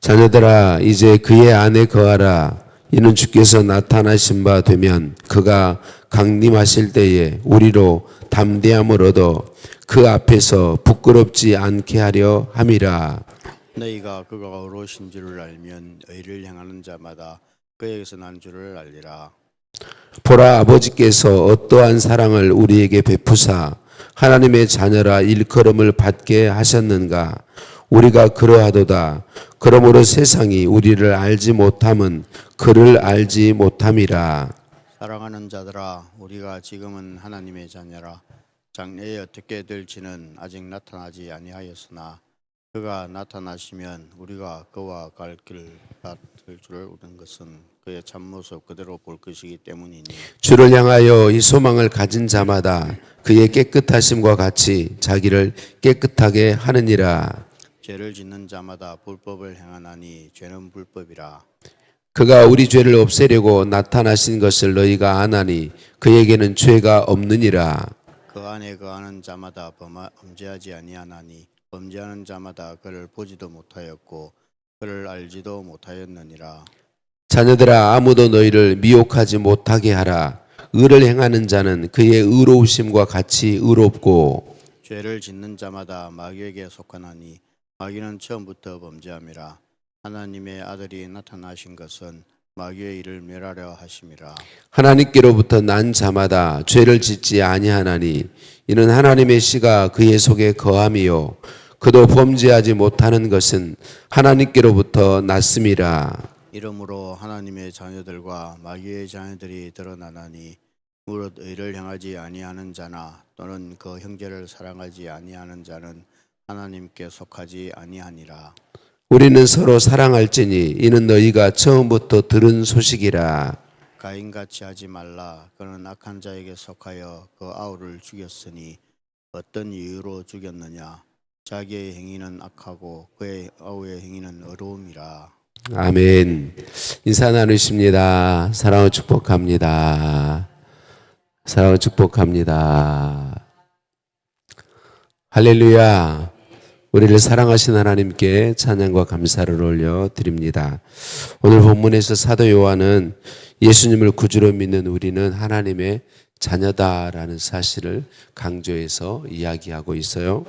자녀들아 이제 그의 안에 거하라. 이는 주께서 나타나신 바 되면 그가 강림하실 때에 우리로 담대함을 얻어 그 앞에서 부끄럽지 않게 하려 함이라. 너희가 그가 어로신 줄을 알면 의를 행하는 자마다 그에게서 난 줄을 알리라. 보라 아버지께서 어떠한 사랑을 우리에게 베푸사 하나님의 자녀라 일컬음을 받게 하셨는가? 우리가 그러하도다 그러므로 세상이 우리를 알지 못함은 그를 알지 못함이라. 사랑하는 자들아, 우리가 지금은 하나님의 자녀라. 장래에 어떻게 될지는 아직 나타나지 아니하였으나 그가 나타나시면 우리가 그와 갈길 같을 줄을 우는 것은 그의 참모습 그대로 볼 것이기 때문이니. 주를 향하여 이 소망을 가진 자마다 그의 깨끗하심과 같이 자기를 깨끗하게 하느니라 죄를 짓는 자마다 불법을 행하나니 죄는 불법이라. 그가 우리 죄를 없애려고 나타나신 것을 너희가 아나니 그에게는 죄가 없느니라 그 안에 거하는 자마다 범죄하지 아니하나니 범죄하는 자마다 그를 보지도 못하였고 그를 알지도 못하였느니라. 자녀들아 아무도 너희를 미혹하지 못하게 하라. 의를 행하는 자는 그의 의로우심과 같이 의롭고 죄를 짓는 자마다 마귀에게 속하나니 마귀는 처음부터 범죄함이라. 하나님의 아들이 나타나신 것은 마귀의 일을 멸하려 하심이라. 하나님께로부터 난 자마다 죄를 짓지 아니하나니 이는 하나님의 씨가 그의 속에 거함이요 그도 범죄하지 못하는 것은 하나님께로부터 났음이라. 이러므로 하나님의 자녀들과 마귀의 자녀들이 드러나나니 무릇 의를 행하지 아니하는 자나 또는 그 형제를 사랑하지 아니하는 자는 하나님께 속하지 아니하니라. 우리는 서로 사랑할지니 이는 너희가 처음부터 들은 소식이라. 가인같이 하지 말라. 그는 악한 자에게 속하여 그 아우를 죽였으니 어떤 이유로 죽였느냐? 자기의 행위는 악하고 그의 아우의 행위는 어려움이라. 아멘. 인사 나누십니다. 사랑을 축복합니다. 사랑을 축복합니다. 할렐루야. 우리를 사랑하신 하나님께 찬양과 감사를 올려 드립니다. 오늘 본문에서 사도 요한은 예수님을 구주로 믿는 우리는 하나님의 자녀다라는 사실을 강조해서 이야기하고 있어요.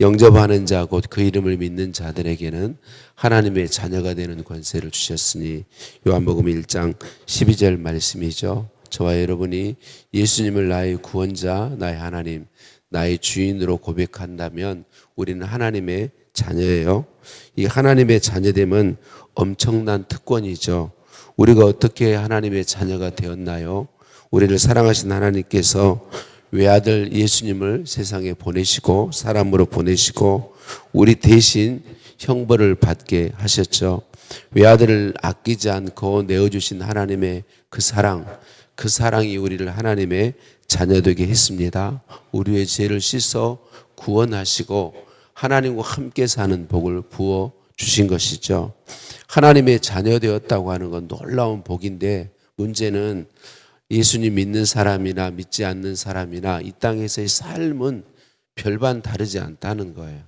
영접하는 자, 곧 그 이름을 믿는 자들에게는 하나님의 자녀가 되는 권세를 주셨으니 요한복음 1장 12절 말씀이죠. 저와 여러분이 예수님을 나의 구원자, 나의 하나님, 나의 주인으로 고백한다면 우리는 하나님의 자녀예요. 이 하나님의 자녀됨은 엄청난 특권이죠. 우리가 어떻게 하나님의 자녀가 되었나요? 우리를 사랑하신 하나님께서 외아들 예수님을 세상에 보내시고 사람으로 보내시고 우리 대신 형벌을 받게 하셨죠. 외아들을 아끼지 않고 내어주신 하나님의 그 사랑, 그 사랑이 우리를 하나님의 자녀되게 했습니다. 우리의 죄를 씻어 구원하시고 하나님과 함께 사는 복을 부어 주신 것이죠. 하나님의 자녀 되었다고 하는 건 놀라운 복인데 문제는 예수님 믿는 사람이나 믿지 않는 사람이나 이 땅에서의 삶은 별반 다르지 않다는 거예요.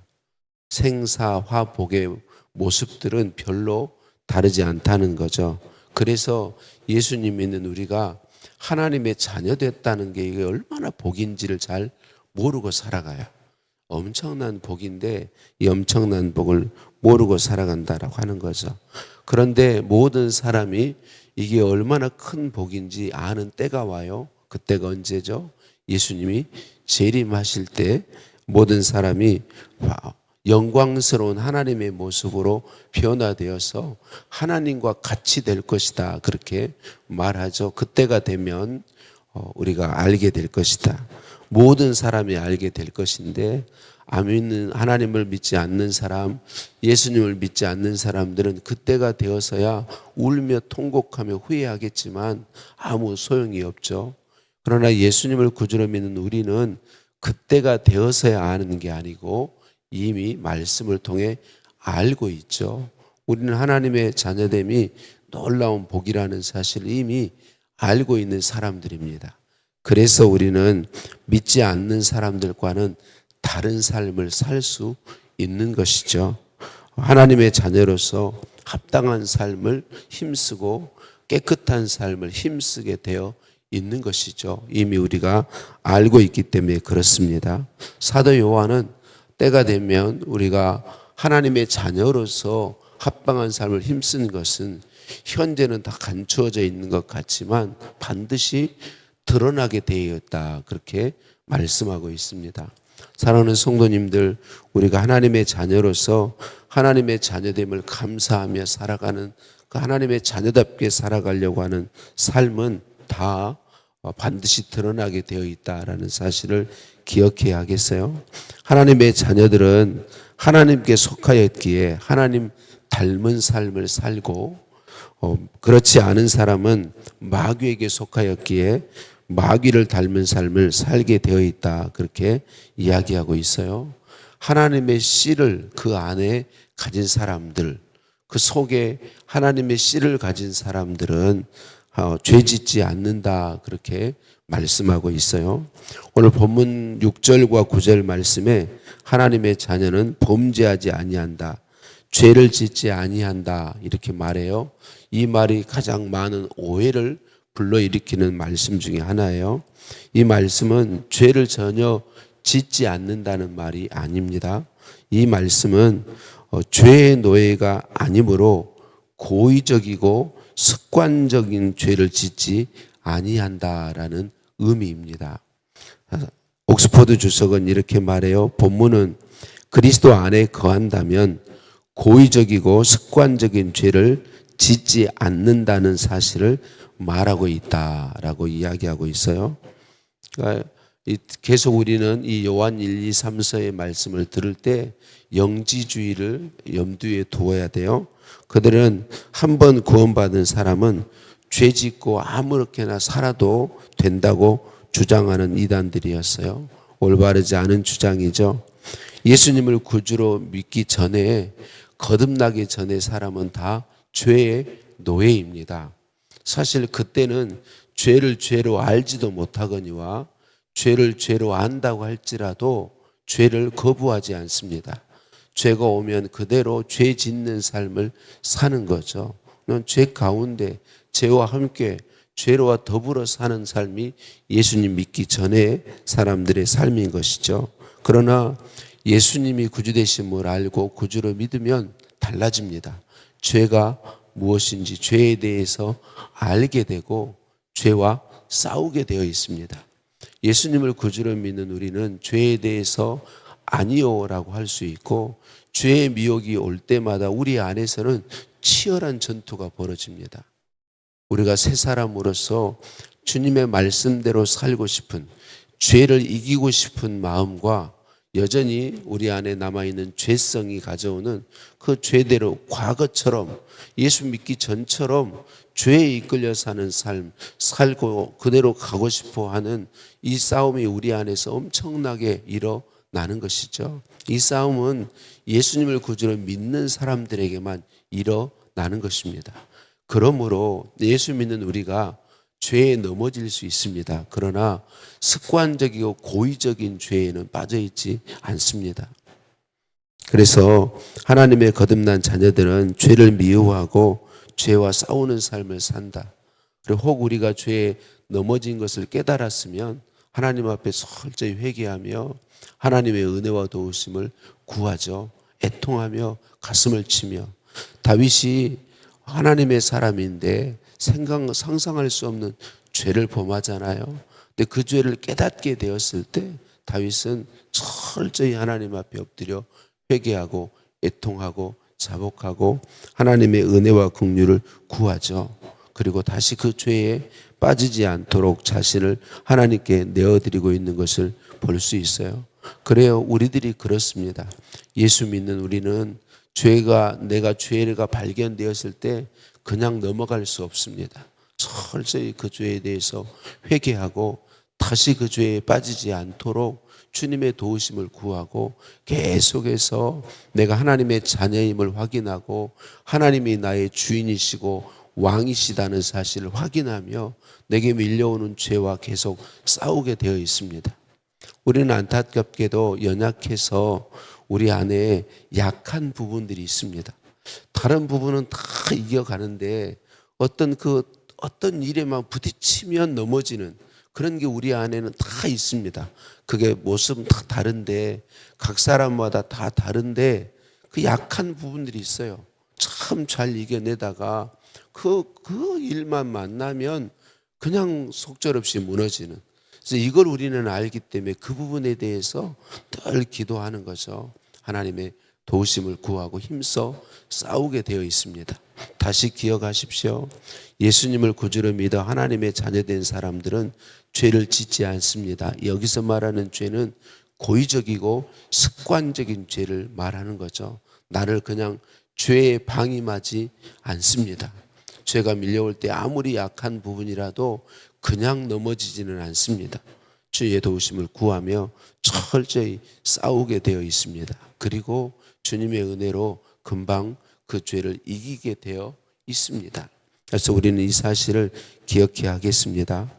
생사화 복의 모습들은 별로 다르지 않다는 거죠. 그래서 예수님 믿는 우리가 하나님의 자녀 됐다는 게 이게 얼마나 복인지를 잘 모르고 살아가요. 엄청난 복인데 이 엄청난 복을 모르고 살아간다라고 하는 거죠. 그런데 모든 사람이 이게 얼마나 큰 복인지 아는 때가 와요. 그때가 언제죠? 예수님이 재림하실 때 모든 사람이 영광스러운 하나님의 모습으로 변화되어서 하나님과 같이 될 것이다. 그렇게 말하죠. 그때가 되면 어, 우리가 알게 될 것이다. 모든 사람이 알게 될 것인데 아미는 하나님을 믿지 않는 사람, 예수님을 믿지 않는 사람들은 그때가 되어서야 울며 통곡하며 후회하겠지만 아무 소용이 없죠. 그러나 예수님을 구주로 믿는 우리는 그때가 되어서야 아는 게 아니고 이미 말씀을 통해 알고 있죠. 우리는 하나님의 자녀됨이 놀라운 복이라는 사실을 이미 알고 있는 사람들입니다. 그래서 우리는 믿지 않는 사람들과는 다른 삶을 살 수 있는 것이죠. 하나님의 자녀로서 합당한 삶을 힘쓰고 깨끗한 삶을 힘쓰게 되어 있는 것이죠. 이미 우리가 알고 있기 때문에 그렇습니다. 사도 요한은 때가 되면 우리가 하나님의 자녀로서 합당한 삶을 힘쓰는 것은 현재는 다 감추어져 있는 것 같지만 반드시 드러나게 되어 있다. 그렇게 말씀하고 있습니다. 사랑하는 성도님들, 우리가 하나님의 자녀로서 하나님의 자녀됨을 감사하며 살아가는 그 하나님의 자녀답게 살아가려고 하는 삶은 다 반드시 드러나게 되어 있다라는 사실을 기억해야 하겠어요. 하나님의 자녀들은 하나님께 속하였기에 하나님 닮은 삶을 살고 어, 그렇지 않은 사람은 마귀에게 속하였기에 마귀를 닮은 삶을 살게 되어 있다. 그렇게 이야기하고 있어요. 하나님의 씨를 그 안에 가진 사람들, 그 속에 하나님의 씨를 가진 사람들은 어, 죄 짓지 않는다. 그렇게 말씀하고 있어요. 오늘 본문 6절과 9절 말씀에 하나님의 자녀는 범죄하지 아니한다. 죄를 짓지 아니한다. 이렇게 말해요. 이 말이 가장 많은 오해를 불러일으키는 말씀 중에 하나예요. 이 말씀은 죄를 전혀 짓지 않는다는 말이 아닙니다. 이 말씀은 어, 죄의 노예가 아니므로 고의적이고 습관적인 죄를 짓지 아니한다라는 의미입니다. 옥스퍼드 주석은 이렇게 말해요. 본문은 그리스도 안에 거한다면 고의적이고 습관적인 죄를 짓지 않는다는 사실을 말하고 있다라고 이야기하고 있어요. 그러니까 계속 우리는 이 요한 1, 2, 3서의 말씀을 들을 때 영지주의를 염두에 두어야 돼요. 그들은 한 번 구원받은 사람은 죄 짓고 아무렇게나 살아도 된다고 주장하는 이단들이었어요. 올바르지 않은 주장이죠. 예수님을 구주로 믿기 전에 거듭나기 전에 사람은 다 죄의 노예입니다. 사실 그때는 죄를 죄로 알지도 못하거니와 죄를 죄로 안다고 할지라도 죄를 거부하지 않습니다. 죄가 오면 그대로 죄 짓는 삶을 사는 거죠. 죄 가운데 죄와 함께 죄로와 더불어 사는 삶이 예수님 믿기 전에 사람들의 삶인 것이죠. 그러나 예수님이 구주 되심을 알고 구주로 믿으면 달라집니다. 죄가 무엇인지 죄에 대해서 알게 되고 죄와 싸우게 되어 있습니다. 예수님을 구주로 믿는 우리는 죄에 대해서 아니요라고 할 수 있고 죄의 미혹이 올 때마다 우리 안에서는 치열한 전투가 벌어집니다. 우리가 새 사람으로서 주님의 말씀대로 살고 싶은 죄를 이기고 싶은 마음과 여전히 우리 안에 남아있는 죄성이 가져오는 그 죄대로 과거처럼 예수 믿기 전처럼 죄에 이끌려 사는 삶, 살고 그대로 가고 싶어 하는 이 싸움이 우리 안에서 엄청나게 일어나는 것이죠. 이 싸움은 예수님을 구주로 믿는 사람들에게만 일어나는 것입니다. 그러므로 예수 믿는 우리가 죄에 넘어질 수 있습니다. 그러나 습관적이고 고의적인 죄에는 빠져 있지 않습니다. 그래서 하나님의 거듭난 자녀들은 죄를 미워하고 죄와 싸우는 삶을 산다. 그리고 혹 우리가 죄에 넘어진 것을 깨달았으면 하나님 앞에 철저히 회개하며 하나님의 은혜와 도우심을 구하죠. 애통하며 가슴을 치며 다윗이 하나님의 사람인데 생각 상상할 수 없는 죄를 범하잖아요. 근데 그 죄를 깨닫게 되었을 때 다윗은 철저히 하나님 앞에 엎드려 회개하고 애통하고 자복하고 하나님의 은혜와 긍휼을 구하죠. 그리고 다시 그 죄에 빠지지 않도록 자신을 하나님께 내어드리고 있는 것을 볼 수 있어요. 그래요. 우리들이 그렇습니다. 예수 믿는 우리는 죄가 내가 죄가 발견되었을 때 그냥 넘어갈 수 없습니다. 철저히 그 죄에 대해서 회개하고 다시 그 죄에 빠지지 않도록 주님의 도우심을 구하고 계속해서 내가 하나님의 자녀임을 확인하고 하나님이 나의 주인이시고 왕이시다는 사실을 확인하며 내게 밀려오는 죄와 계속 싸우게 되어 있습니다. 우리는 안타깝게도 연약해서 우리 안에 약한 부분들이 있습니다. 다른 부분은 다 이겨가는데 어떤 그 어떤 일에만 부딪히면 넘어지는 그런 게 우리 안에는 다 있습니다. 그게 모습은 다 다른데 각 사람마다 다 다른데 그 약한 부분들이 있어요. 참 잘 이겨내다가 그, 그 일만 만나면 그냥 속절없이 무너지는. 그래서 이걸 우리는 알기 때문에 그 부분에 대해서 늘 기도하는 거죠. 하나님의 도우심을 구하고 힘써 싸우게 되어 있습니다. 다시 기억하십시오. 예수님을 구주로 믿어 하나님의 자녀된 사람들은 죄를 짓지 않습니다. 여기서 말하는 죄는 고의적이고 습관적인 죄를 말하는 거죠. 나를 그냥 죄에 방임하지 않습니다. 죄가 밀려올 때 아무리 약한 부분이라도 그냥 넘어지지는 않습니다. 주의 도우심을 구하며 철저히 싸우게 되어 있습니다. 그리고 주님의 은혜로 금방 그 죄를 이기게 되어 있습니다. 그래서 우리는 이 사실을 기억해야 하겠습니다.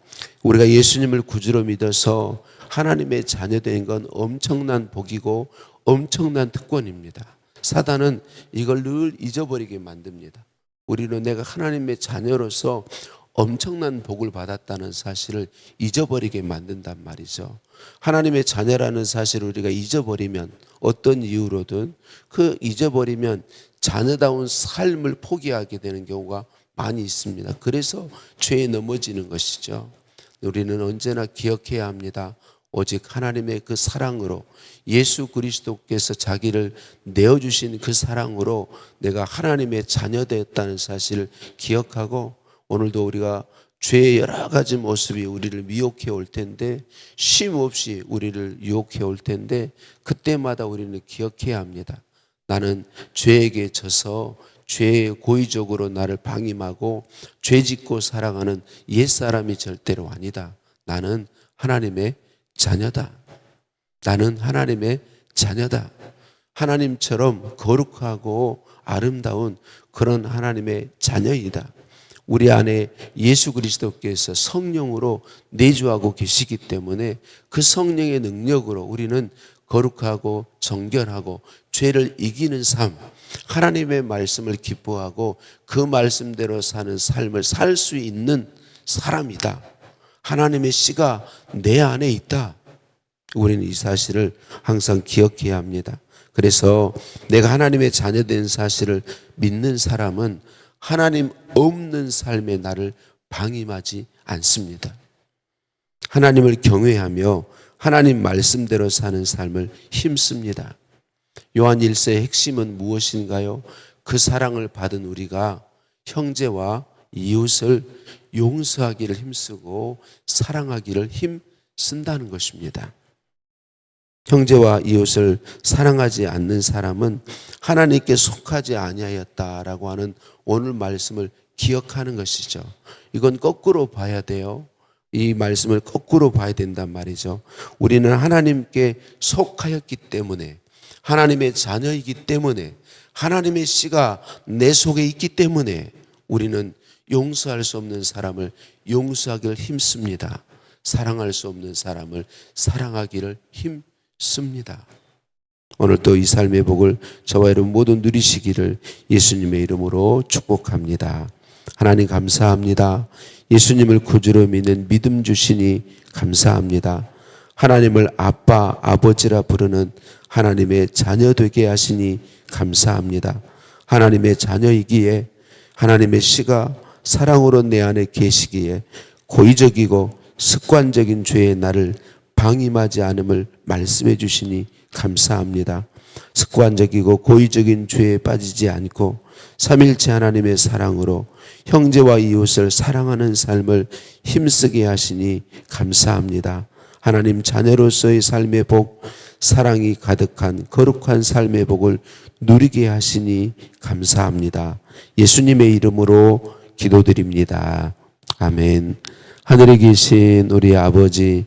우리가 예수님을 구주로 믿어서 하나님의 자녀된 건 엄청난 복이고 엄청난 특권입니다. 사단은 이걸 늘 잊어버리게 만듭니다. 우리는 내가 하나님의 자녀로서 엄청난 복을 받았다는 사실을 잊어버리게 만든단 말이죠. 하나님의 자녀라는 사실을 우리가 잊어버리면 어떤 이유로든 그 잊어버리면 자녀다운 삶을 포기하게 되는 경우가 많이 있습니다. 그래서 죄에 넘어지는 것이죠. 우리는 언제나 기억해야 합니다. 오직 하나님의 그 사랑으로 예수 그리스도께서 자기를 내어주신 그 사랑으로 내가 하나님의 자녀되었다는 사실을 기억하고 오늘도 우리가 죄의 여러 가지 모습이 우리를 미혹해 올 텐데 쉼 없이 우리를 유혹해 올 텐데 그때마다 우리는 기억해야 합니다. 나는 죄에게 져서 죄에 고의적으로 나를 방임하고 죄 짓고 살아가는 옛사람이 절대로 아니다. 나는 하나님의 자녀다. 나는 하나님의 자녀다. 하나님처럼 거룩하고 아름다운 그런 하나님의 자녀이다. 우리 안에 예수 그리스도께서 성령으로 내주하고 계시기 때문에 그 성령의 능력으로 우리는 거룩하고 정결하고 죄를 이기는 삶, 하나님의 말씀을 기뻐하고 그 말씀대로 사는 삶을 살 수 있는 사람이다. 하나님의 씨가 내 안에 있다. 우리는 이 사실을 항상 기억해야 합니다. 그래서 내가 하나님의 자녀된 사실을 믿는 사람은 하나님 없는 삶에 나를 방임하지 않습니다. 하나님을 경외하며 하나님 말씀대로 사는 삶을 힘씁니다. 요한 1세의 핵심은 무엇인가요? 그 사랑을 받은 우리가 형제와 이웃을 용서하기를 힘쓰고 사랑하기를 힘쓴다는 것입니다. 형제와 이웃을 사랑하지 않는 사람은 하나님께 속하지 아니하였다라고 하는 오늘 말씀을 기억하는 것이죠. 이건 거꾸로 봐야 돼요. 이 말씀을 거꾸로 봐야 된단 말이죠. 우리는 하나님께 속하였기 때문에 하나님의 자녀이기 때문에 하나님의 씨가 내 속에 있기 때문에 우리는 용서할 수 없는 사람을 용서하기를 힘씁니다. 사랑할 수 없는 사람을 사랑하기를 힘 씁니다. 오늘 또 이 삶의 복을 저와 여러분 모두 누리시기를 예수님의 이름으로 축복합니다. 하나님 감사합니다. 예수님을 구주로 믿는 믿음 주시니 감사합니다. 하나님을 아빠, 아버지라 부르는 하나님의 자녀 되게 하시니 감사합니다. 하나님의 자녀이기에 하나님의 씨가 사랑으로 내 안에 계시기에 고의적이고 습관적인 죄의 나를 방임하지 않음을 말씀해 주시니 감사합니다. 습관적이고 고의적인 죄에 빠지지 않고 삼일체 하나님의 사랑으로 형제와 이웃을 사랑하는 삶을 힘쓰게 하시니 감사합니다. 하나님 자녀로서의 삶의 복, 사랑이 가득한 거룩한 삶의 복을 누리게 하시니 감사합니다. 예수님의 이름으로 기도드립니다. 아멘. 하늘에 계신 우리 아버지,